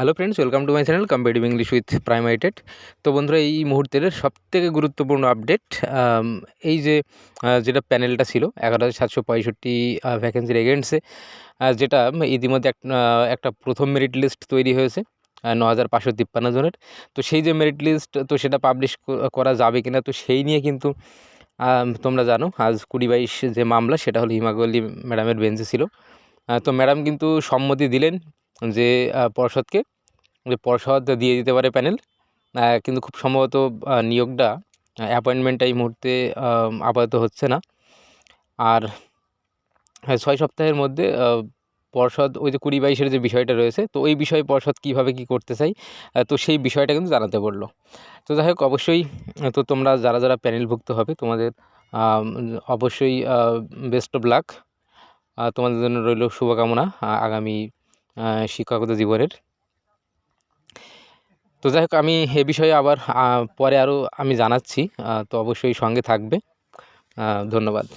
Hello friends welcome to my channel competitive English with প্রাইমাইটেড তো বন্ধুরা, এই মুহূর্তের সবথেকে গুরুত্বপূর্ণ আপডেট এই যে যেটা প্যানেলটা ছিল, এগারো হাজার সাতশো পঁয়ষট্টি ভ্যাকেন্সির এগেন্সে যেটা ইতিমধ্যে এক- একটা প্রথম মেরিট লিস্ট তৈরি হয়েছে ন হাজার পাঁচশো তিপ্পান্ন জনের। তো সেই যে মেরিট লিস্ট তো সেটা পাবলিশ করা যাবে কিনা, তো সেই নিয়ে কিন্তু তোমরা জানো, আজ কুড়ি বাইশ যে মামলা, সেটা হলো হিমাগলি ম্যাডামের বেঞ্চে ছিল। তো ম্যাডাম কিন্তু সম্মতি দিলেন যে পর্ষদকে, যে পর্ষদ দিয়ে দিতে পারে প্যানেল। কিন্তু খুব সম্ভবত নিয়োগটা অ্যাপয়েন্টমেন্টটা এই মুহূর্তে আপাতত হচ্ছে না। আর হ্যাঁ ছয় সপ্তাহের মধ্যে পর্ষদ, ওই যে কুড়ি বাইশের যে বিষয়টা রয়েছে, তো ওই বিষয়ে পর্ষদ কীভাবে কী করতে চাই তো সেই বিষয়টা কিন্তু জানাতে বলল। তো যাই হোক, অবশ্যই তো তোমরা যারা যারা প্যানেলভুক্ত হবে, তোমাদের অবশ্যই বেস্ট অফ লাক। তোমাদের জন্য রইল শুভকামনা, আগামী শিক্ষাগত জীবনের। তো যাই হোক, আমি এ বিষয়ে আবার পরে আরও আমি জানাচ্ছি তো অবশ্যই সঙ্গে থাকবে। ধন্যবাদ।